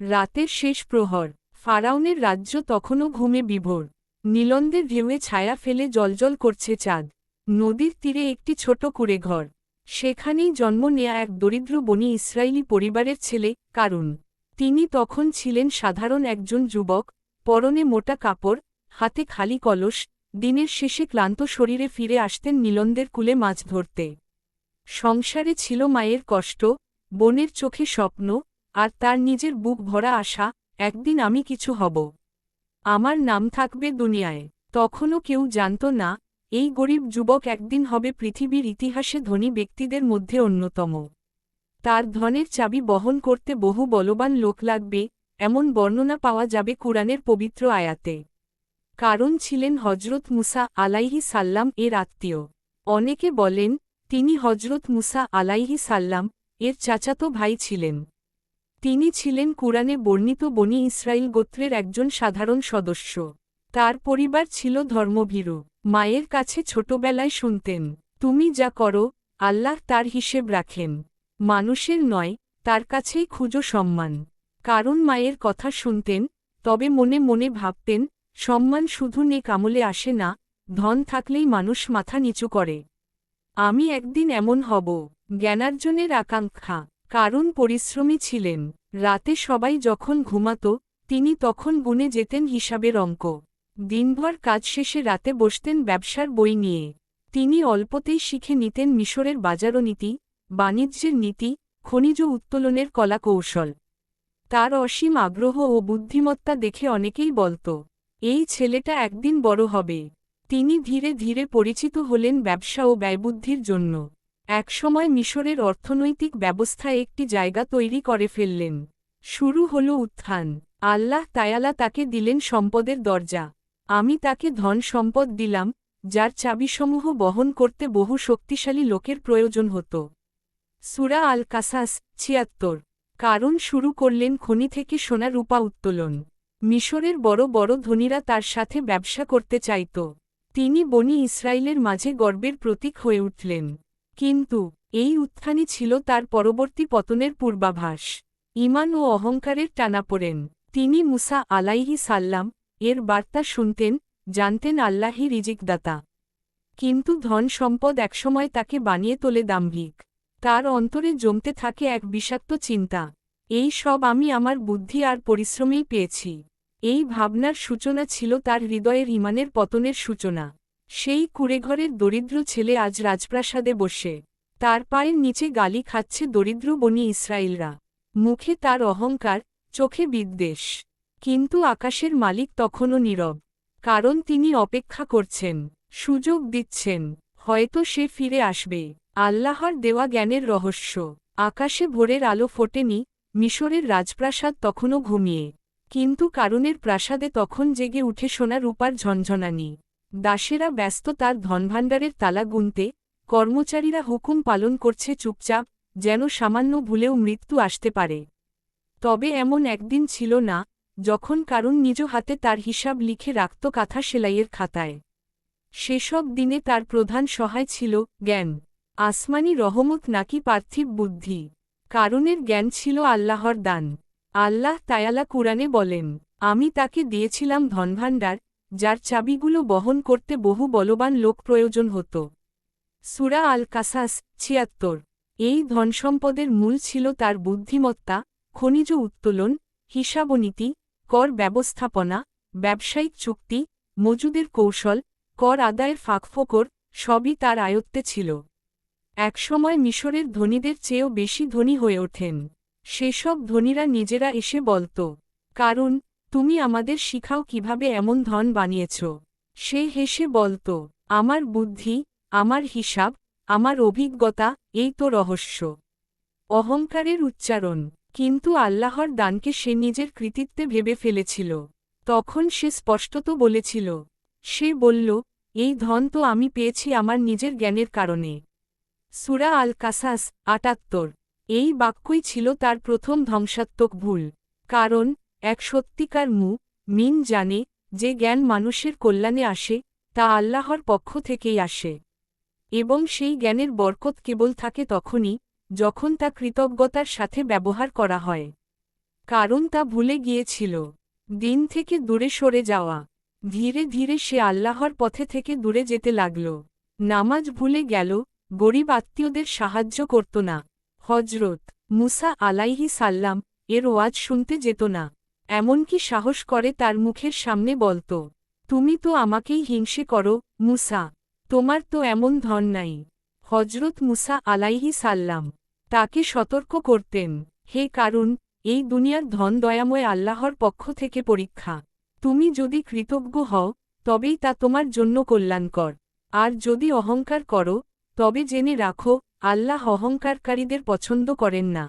রাতের শেষ প্রহর। ফারাউনের রাজ্য তখনও ঘুমে বিভোর। নীলন্দের ঢেউয়ে ছায়া ফেলে জলজল করছে চাঁদ। নদীর তীরে একটি ছোট কুড়েঘর। সেখানেই জন্ম নেয়া এক দরিদ্র বনি ইসরায়েলি পরিবারের ছেলে, কারুন। তিনি তখন ছিলেন সাধারণ একজন যুবক, পরনে মোটা কাপড়, হাতে খালি কলস, দিনের শেষে ক্লান্ত শরীরে ফিরে আসতেন নীলন্দের কুলে মাছ ধরতে। সংসারে ছিল মায়ের কষ্ট, বোনের চোখে স্বপ্ন আর তার নিজের বুক ভরা আশা, একদিন আমি কিছু হব। আমার নাম থাকবে দুনিয়ায়। তখনও কেউ জানত না, এই গরিব যুবক একদিন হবে পৃথিবীর ইতিহাসে ধনী ব্যক্তিদের মধ্যে অন্যতম। তার ধনের চাবি বহন করতে বহু বলবান লোক লাগবে, এমন বর্ণনা পাওয়া যাবে কুরআনের পবিত্র আয়াতে। কারণ ছিলেন হজরত মুসা আলাইহি সাল্লাম এর আত্মীয়। অনেকে বলেন, তিনি হজরত মুসা আলাইহি সাল্লাম, এর চাচাতো ভাই ছিলেন। তিনি ছিলেন কুরআনে বর্ণিত বনি ইসরায়েল গোত্রের একজন সাধারণ সদস্য। তার পরিবার ছিল ধর্মভীরু। মায়ের কাছে ছোটবেলায় শুনতেন, তুমি যা করো, আল্লাহ তার হিসেব রাখেন। মানুষের নয়, তার কাছেই খুঁজো সম্মান। কারণ মায়ের কথা শুনতেন, তবে মনে মনে ভাবতেন, সম্মান শুধু নে কামলে আসে না, ধন থাকলেই মানুষ মাথা নিচু করে। আমি একদিন এমন হব, জ্ঞানার্জনের আকাঙ্ক্ষা। কারণ পরিশ্রমী ছিলেন। রাতে সবাই যখন ঘুমাত, তিনি তখন গুনে যেতেন হিসাবের অঙ্ক। দিনভর কাজ শেষে রাতে বসতেন ব্যবসার বই নিয়ে। তিনি অল্পতেই শিখে নিতেন মিশরের বাজারনীতি বাণিজ্যের নীতি, খনিজ উত্তোলনের কলা কৌশল তার অসীম আগ্রহ ও বুদ্ধিমত্তা দেখে অনেকেই বলত, এই ছেলেটা একদিন বড় হবে। তিনি ধীরে ধীরে পরিচিত হলেন ব্যবসা ও ব্যয়বুদ্ধির জন্য। একসময় মিশরের অর্থনৈতিক ব্যবস্থায় একটি জায়গা তৈরি করে ফেললেন। শুরু হল উত্থান। আল্লাহ তায়ালা তাকে দিলেন সম্পদের দরজা। আমি তাকে ধন সম্পদ দিলাম, যার চাবিসমূহ বহন করতে বহু শক্তিশালী লোকের প্রয়োজন হতো। সুরা আল কাসাস ছিয়াত্তর। কারণ শুরু করলেন খনি থেকে সোনা রূপা উত্তোলন। মিশরের বড় বড় ধনীরা তার সাথে ব্যবসা করতে চাইত। তিনি বনি ইসরায়েলের মাঝে গর্বের প্রতীক হয়ে উঠলেন। কিন্তু, এই উত্থানই ছিল তার পরবর্তী পতনের পূর্বাভাস। ইমান ও অহংকারের টানাপোড়েন তিনি মুসা আলাইহি সাল্লাম এর বার্তা শুনতেন, জানতেন আল্লাহি রিজিকদাতা। কিন্তু ধন সম্পদ একসময় তাকে বানিয়ে তোলে দাম্ভিক। তার অন্তরে জমতে থাকে এক বিষাক্ত চিন্তা। এই সব আমি আমার বুদ্ধি আর পরিশ্রমেই পেয়েছি। এই ভাবনার সূচনা ছিল তার হৃদয়ের ইমানের পতনের সূচনা। সেই কুড়েঘরের দরিদ্র ছেলে আজ রাজপ্রাসাদে বসে। তার পায়ের নিচে গালি খাচ্ছে দরিদ্র বনি ইসরায়েলরা। মুখে তার অহংকার, চোখে বিদ্বেষ। কিন্তু আকাশের মালিক তখনও নীরব। কারণ তিনি অপেক্ষা করছেন, সুযোগ দিচ্ছেন, হয়তো সে ফিরে আসবে। আল্লাহর দেওয়া জ্ঞানের রহস্য। আকাশে ভোরের আলো ফোটেনি, মিশরের রাজপ্রাসাদ তখনও ঘুমিয়ে। কিন্তু কারণের প্রাসাদে তখন জেগে উঠে সোনা রূপার ঝনঝনানি। দাসেরা ব্যস্ত তার ধনভাণ্ডারের তালা গুনতে, কর্মচারীরা হুকুম পালন করছে চুপচাপ, যেন সামান্য ভুলেও মৃত্যু আসতে পারে। তবে এমন একদিন ছিল না, যখন কারণ নিজ হাতে তার হিসাব লিখে রাখত কাঁথা সেলাইয়ের খাতায়। সেসব দিনে তার প্রধান সহায় ছিল জ্ঞান, আসমানি রহমত নাকি পার্থিব বুদ্ধি। কারণের জ্ঞান ছিল আল্লাহর দান। আল্লাহ তায়ালা কুরআনে বলেন, আমি তাকে দিয়েছিলাম ধনভাণ্ডার যার চাবিগুলো বহন করতে বহু বলবান লোক প্রয়োজন হতো। সুরা আল কাসাস ছিয়াত্তর। এই ধনসম্পদের মূল ছিল তার বুদ্ধিমত্তা, খনিজ উত্তোলন, হিসাবনীতি, কর ব্যবস্থাপনা, ব্যবসায়িক চুক্তি, মজুদের কৌশল, কর আদায়ের ফাঁকফোকর, সবই তার আয়ত্তে ছিল। একসময় মিশরের ধনীদের চেয়েও বেশি ধনী হয়ে ওঠেন। সেসব ধনীরা নিজেরা এসে বলত, কারণ তুমি আমাদের শিখাও কীভাবে এমন ধন বানিয়েছ। সে হেসে বলত, আমার বুদ্ধি, আমার হিসাব, আমার অভিজ্ঞতা, এই তো রহস্য। অহংকারের উচ্চারণ। কিন্তু আল্লাহর দানকে সে নিজের কৃতিত্বে ভেবে ফেলেছিল। তখন সে স্পষ্টত বলেছিল, সে বলল, এই ধন তো আমি পেয়েছি আমার নিজের জ্ঞানের কারণে। সুরা আল কাসাস আটাত্তর। এই বাক্যই ছিল তার প্রথম ধ্বংসাত্মক ভুল। কারণ এক সত্যিকার মু, মিন জানে, যে জ্ঞান মানুষের কল্যাণে আসে, তা আল্লাহর পক্ষ থেকেই আসে। এবং সেই জ্ঞানের বরকত কেবল থাকে তখনই, যখন তা কৃতজ্ঞতার সাথে ব্যবহার করা হয়। কারণ তা ভুলে গিয়েছিল। দিন থেকে দূরে সরে যাওয়া। ধীরে ধীরে সে আল্লাহর পথে থেকে দূরে যেতে লাগল। নামাজ ভুলে গেল, গরিব আত্মীয়দের সাহায্য করত না। হজরত মুসা আলাইহি সাল্লাম এর ওয়াজ শুনতে যেত না। এমনকি সাহস করে তার মুখের সামনে বলত, তুমি তো আমাকেই হিংসে করো, মুসা। তোমার তো এমন ধন নাই। হজরত মুসা আলাইহি সাল্লাম তাকে সতর্ক করতেন, হে কারণ এই দুনিয়ার ধন দয়াময় আল্লাহর পক্ষ থেকে পরীক্ষা। তুমি যদি কৃতজ্ঞ হও, তবেই তা তোমার জন্য কল্যাণকর। আর যদি অহংকার করো, তবে জেনে রাখো, আল্লাহ অহংকারকারীদের পছন্দ করেন না।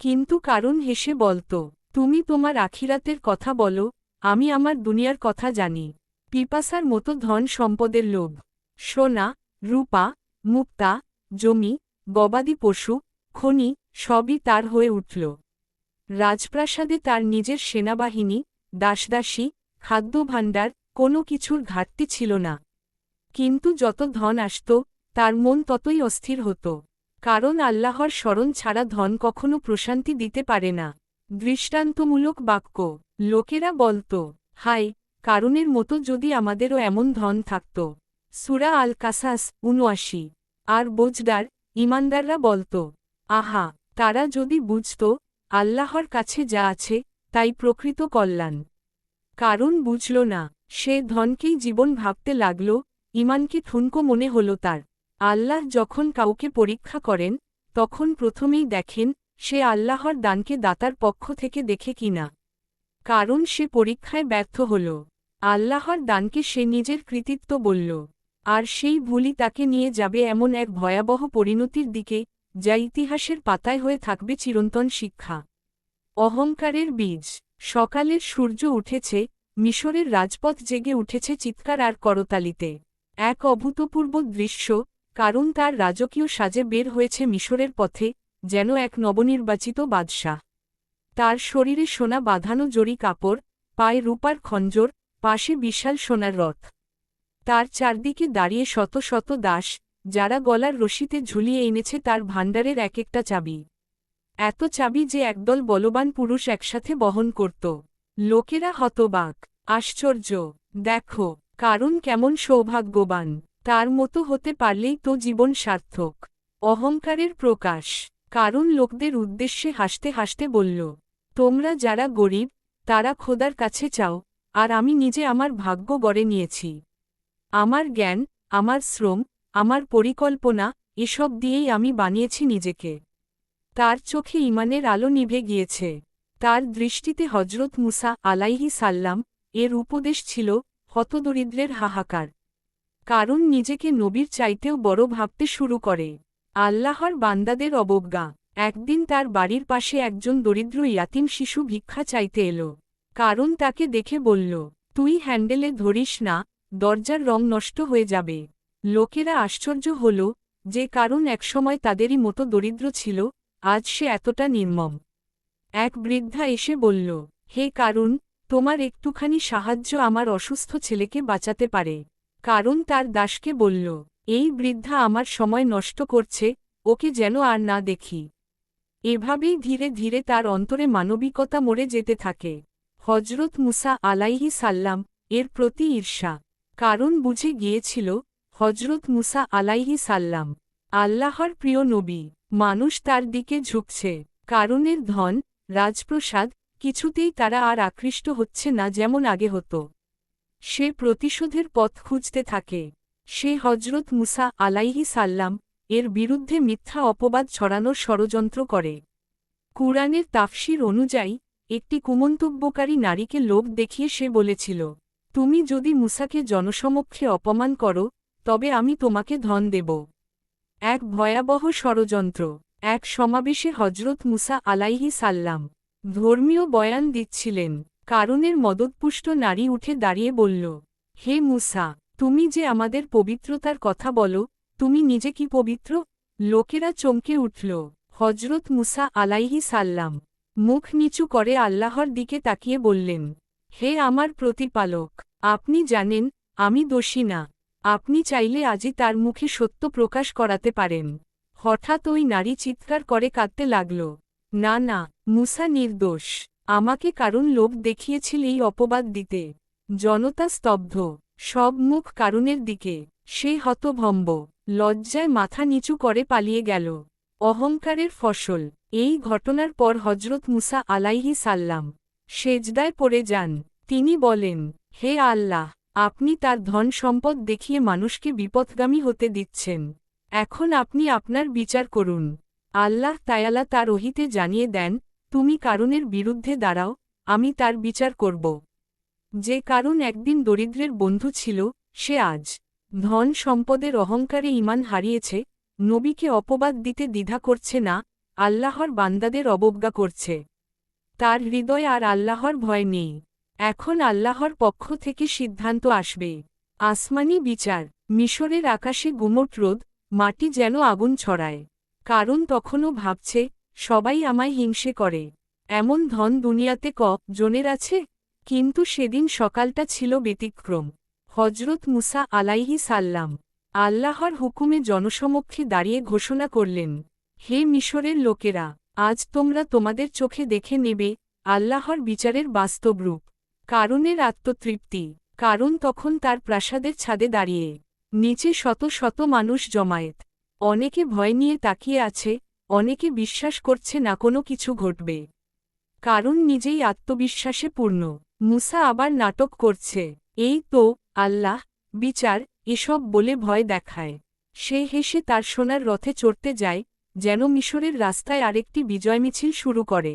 কিন্তু কারণ হেসে বলত তুমি তোমার আখিরাতের কথা বলো, আমি আমার দুনিয়ার কথা জানি। পিপাসার মতো ধন সম্পদের লোভ। সোনা, রূপা, মুক্তা, জমি, গবাদি পশু, খনি, সবই তার হয়ে উঠল। রাজপ্রাসাদে তার নিজের সেনাবাহিনী, দাসদাসী, খাদ্যভাণ্ডার, কোনো কিছুর ঘাটতি ছিল না। কিন্তু যত ধন আসত, তার মন ততই অস্থির হতো। কারণ আল্লাহর স্মরণ ছাড়া ধন কখনো প্রশান্তি দিতে পারে না। দৃষ্টান্তমূলক বাক্য। লোকেরা বলত হাই কারণের মতো যদি আমাদেরও এমন ধন থাকত। সুরা আল কাসাস উনআশি আর বোজদার ইমানদাররা বলত, আহা, তারা যদি বুঝত, আল্লাহর কাছে যা আছে, তাই প্রকৃত কল্যাণ। কারণ বুঝল না, সে ধনকেই জীবন ভাবতে লাগল, ইমানকে ঠুনকো মনে হল তার। আল্লাহ যখন কাউকে পরীক্ষা করেন, তখন প্রথমেই দেখেন সে আল্লাহর দানকে দাতার পক্ষ থেকে দেখে কিনা কারণ সে পরীক্ষায় ব্যর্থ হল। আল্লাহর দানকে সে নিজের কৃতিত্ব বলল। আর সেই ভুলই তাকে নিয়ে যাবে এমন এক ভয়াবহ পরিণতির দিকে, যা ইতিহাসের পাতায় হয়ে থাকবে চিরন্তন শিক্ষা। অহংকারের বীজ। সকালের সূর্য উঠেছে, মিশরের রাজপথ জেগে উঠেছে চিৎকার আর করতালিতে। এক অভূতপূর্ব দৃশ্য, কারণ তার রাজকীয় সাজে বের হয়েছে মিশরের পথে যেন এক নবনির্বাচিত বাদশাহ। তার শরীরে সোনা বাঁধানো জড়ি কাপড়, পায়ে রূপার খঞ্জর, পাশে বিশাল সোনার রথ। তার চারদিকে দাঁড়িয়ে শত শত দাস, যারা গলার রশিতে ঝুলিয়ে এনেছে তার ভাণ্ডারের এক একটা চাবি। এত চাবি যে একদল বলবান পুরুষ একসাথে বহন করত। লোকেরা হতবাক, আশ্চর্য, দেখো, কারণ কেমন সৌভাগ্যবান, তার মতো হতে পারলেই তো জীবন সার্থক। অহংকারের প্রকাশ। কারণ লোকদের উদ্দেশ্যে হাসতে হাসতে বলল, তোমরা যারা গরিব, তারা খোদার কাছে চাও, আর আমি নিজে আমার ভাগ্য গড়ে নিয়েছি। আমার জ্ঞান, আমার শ্রম, আমার পরিকল্পনা, এসব দিয়েই আমি বানিয়েছি নিজেকে। তার চোখে ইমানের আলো নিভে গিয়েছে। তার দৃষ্টিতে হজরত মুসা আলাইহি সাল্লাম, এর উপদেশ ছিল হতদরিদ্রের হাহাকার। কারণ নিজেকে নবীর চাইতেও বড় ভাবতে শুরু করে। আল্লাহর বান্দাদের অবজ্ঞা। একদিন তার বাড়ির পাশে একজন দরিদ্র ইয়াতিম শিশু ভিক্ষা চাইতে এলো। কারণ তাকে দেখে বলল, তুই হ্যান্ডেলে ধরিস না, দরজার রং নষ্ট হয়ে যাবে। লোকেরা আশ্চর্য হল, যে কারণ একসময় তাদেরই মতো দরিদ্র ছিল, আজ সে এতটা নির্মম। এক বৃদ্ধা এসে বলল, হে কারুন, তোমার একটুখানি সাহায্য আমার অসুস্থ ছেলেকে বাঁচাতে পারে। কারণ তার দাসকে বলল এই বৃদ্ধা আমার সময় নষ্ট করছে, ওকে যেন আর না দেখি। এভাবেই ধীরে ধীরে তার অন্তরে মানবিকতা মরে যেতে থাকে। হজরত মুসা আলাইহি সাল্লাম এর প্রতি ঈর্ষা। কারণ বুঝে গিয়েছিল হজরত মুসা আলাইহি সাল্লাম আল্লাহর প্রিয় নবী। মানুষ তার দিকে ঝুঁকছে। কারণের ধন, রাজপ্রসাদ, কিছুতেই তারা আর আকৃষ্ট হচ্ছে না যেমন আগে হতো। সে প্রতিশোধের পথ খুঁজতে থাকে। সে হজরত মুসা আলাইহি সাল্লাম এর বিরুদ্ধে মিথ্যা অপবাদ ছড়ানোর ষড়যন্ত্র করে। কুরআনের তাফসির অনুযায়ী, একটি কুমন্তব্যকারী নারীকে লোভ দেখিয়ে সে বলেছিল, তুমি যদি মুসাকে জনসমক্ষে অপমান করো, তবে আমি তোমাকে ধন দেব। এক ভয়াবহ ষড়যন্ত্র। এক সমাবেশে হজরত মুসা আলাইহি সাল্লাম ধর্মীয় বয়ান দিচ্ছিলেন। কারণের মদতপুষ্ট নারী উঠে দাঁড়িয়ে বলল, হে মুসা তুমি যে আমাদের পবিত্রতার কথা বলো, তুমি নিজে কি পবিত্র? লোকেরা চমকে উঠল। হজরত মুসা আলাইহি সাল্লাম মুখ নিচু করে আল্লাহর দিকে তাকিয়ে বললেন, হে আমার প্রতিপালক, আপনি জানেন, আমি দোষী না। আপনি চাইলে আজই তার মুখে সত্য প্রকাশ করাতে পারেন। হঠাৎ ওই নারী চিৎকার করে কাঁদতে লাগল। না না, মুসা নির্দোষ। আমাকে কারণ লোভ দেখিয়েছিল এই অপবাদ দিতে। জনতা স্তব্ধ। সব মুখ কারুনের দিকে। সে হতভম্ব, লজ্জায় মাথা নিচু করে পালিয়ে গেল। অহংকারের ফসল, এই ঘটনার পর হজরত মুসা আলাইহি সাল্লাম সেজদায় পড়ে যান। তিনি বলেন, হে আল্লাহ, আপনি তার ধন সম্পদ দেখিয়ে মানুষকে বিপথগামী হতে দিচ্ছেন। এখন আপনি আপনার বিচার করুন। আল্লাহ তায়ালা তার ওহিতে জানিয়ে দেন, তুমি কারণের বিরুদ্ধে দাঁড়াও, আমি তার বিচার করব। যে কারণ একদিন দরিদ্রের বন্ধু ছিল, সে আজ ধন সম্পদের অহংকারে ইমান হারিয়েছে, নবীকে অপবাদ দিতে দ্বিধা করছে না, আল্লাহর বান্দাদের অবজ্ঞা করছে। তার হৃদয় আর আল্লাহর ভয় নেই। এখন আল্লাহর পক্ষ থেকে সিদ্ধান্ত আসবে। আসমানি বিচার, মিশরের আকাশে গুমট রোদ, মাটি যেন আগুন ছড়ায়। কারণ তখনও ভাবছে, সবাই আমায় হিংসে করে। এমন ধন দুনিয়াতে ক জনের আছে? কিন্তু সেদিন সকালটা ছিল ব্যতিক্রম। হজরত মুসা আলাইহি সাল্লাম আল্লাহর হুকুমে জনসমক্ষে দাঁড়িয়ে ঘোষণা করলেন, হে মিশরের লোকেরা, আজ তোমরা তোমাদের চোখে দেখে নেবে আল্লাহর বিচারের বাস্তব রূপ। কারণের আত্মতৃপ্তি, কারণ তখন তার প্রাসাদের ছাদে দাঁড়িয়ে নিচে শত শত মানুষ জমায়েত। অনেকে ভয় নিয়ে তাকিয়ে আছে, অনেকে বিশ্বাস করছে না কোনো কিছু ঘটবে। কারণ নিজেই আত্মবিশ্বাসে পূর্ণ। মুসা আবার নাটক করছে। এই তো, আল্লাহ, বিচার, এসব বলে ভয় দেখায়। সে হেসে তার সোনার রথে চড়তে যায়, যেন মিশরের রাস্তায় আরেকটি বিজয় মিছিল শুরু করে।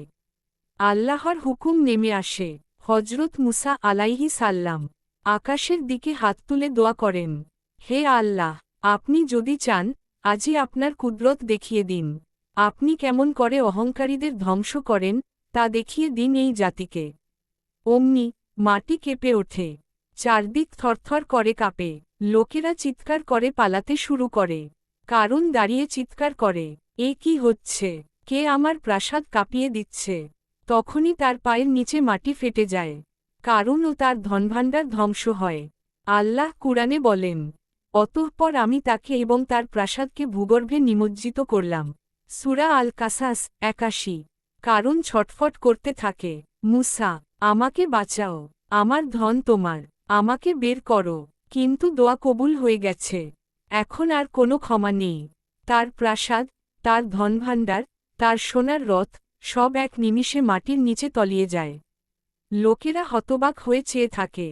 আল্লাহর হুকুম নেমে আসে। হজরত মুসা আলাইহি সাল্লাম আকাশের দিকে হাত তুলে দোয়া করেন, হে আল্লাহ, আপনি যদি চান, আজই আপনার কুদরত দেখিয়ে দিন। আপনি কেমন করে অহংকারীদের ধ্বংস করেন, তা দেখিয়ে দিন এই জাতিকে। অমনি মাটি কেঁপে ওঠে। চারদিক থরথর করে কাঁপে। লোকেরা চিৎকার করে পালাতে শুরু করে। কারণ দাঁড়িয়ে চিৎকার করে, এ কি হচ্ছে? কে আমার প্রাসাদ কাঁপিয়ে দিচ্ছে? তখনই তার পায়ের নিচে মাটি ফেটে যায়। কারণ ও তার ধনভাণ্ডার ধ্বংস হয়। আল্লাহ কুরআনে বলেন, অতঃপর আমি তাকে এবং তার প্রাসাদকে ভূগর্ভে নিমজ্জিত করলাম। সুরা আল কাসাস একাশি। কারণ ছটফট করতে থাকে। মুসা আমাকে বাঁচাও, আমার ধন তোমার, আমাকে বের করো, কিন্তু দোয়া কবুল হয়ে গেছে, এখন আর কোনো ক্ষমা নেই। তার প্রাসাদ, তার ধনভাণ্ডার, তার সোনার রথ, সব এক নিমিষে মাটির নিচে তলিয়ে যায়। লোকেরা হতবাক হয়ে চেয়ে থাকে।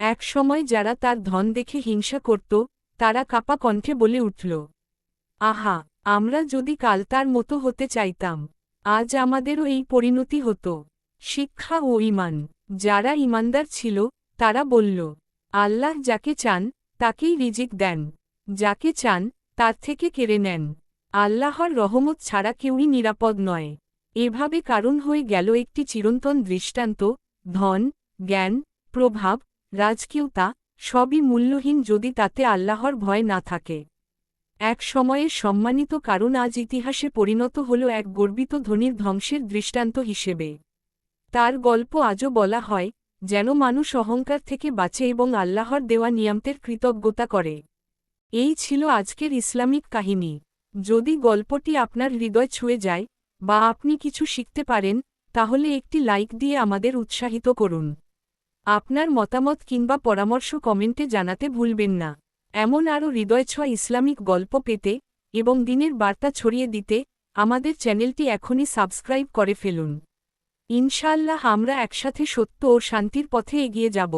এক সময় যারা তার ধন দেখে হিংসা করত, তারা কাপা কণ্ঠে বলে উঠল, আহা, আমরা যদি কাল তার মতো হতে চাইতাম, আজ আমাদেরও এই পরিণতি হতো। শিক্ষা ও ইমান যারা ইমানদার ছিল, তারা বলল, আল্লাহ যাকে চান, তাকেই রিজিক দেন। যাকে চান, তার থেকে কেড়ে নেন। আল্লাহর রহমত ছাড়া কেউই নিরাপদ নয়। এভাবে কারণ হয়ে গেল একটি চিরন্তন দৃষ্টান্ত, ধন, জ্ঞান, প্রভাব, রাজকীয়তা, সবই মূল্যহীন যদি তাতে আল্লাহর ভয় না থাকে। এক সময়ের সম্মানিত কারণ আজ ইতিহাসে পরিণত হল এক গর্বিত ধনির ধ্বংসের দৃষ্টান্ত হিসেবে। তার গল্প আজও বলা হয়, যেন মানুষ অহংকার থেকে বাঁচে এবং আল্লাহর দেওয়া নিয়ামতের কৃতজ্ঞতা করে। এই ছিল আজকের ইসলামিক কাহিনী। যদি গল্পটি আপনার হৃদয় ছুঁয়ে যায়, বা আপনি কিছু শিখতে পারেন, তাহলে একটি লাইক দিয়ে আমাদের উৎসাহিত করুন। আপনার মতামত কিংবা পরামর্শ কমেন্টে জানাতে ভুলবেন না। এমন আরও হৃদয়ছোঁয়া ইসলামিক গল্প পেতে এবং দিনের বার্তা ছড়িয়ে দিতে আমাদের চ্যানেলটি এখনই সাবস্ক্রাইব করে ফেলুন। ইনশাআল্লাহ আমরা একসাথে সত্য ও শান্তির পথে এগিয়ে যাব।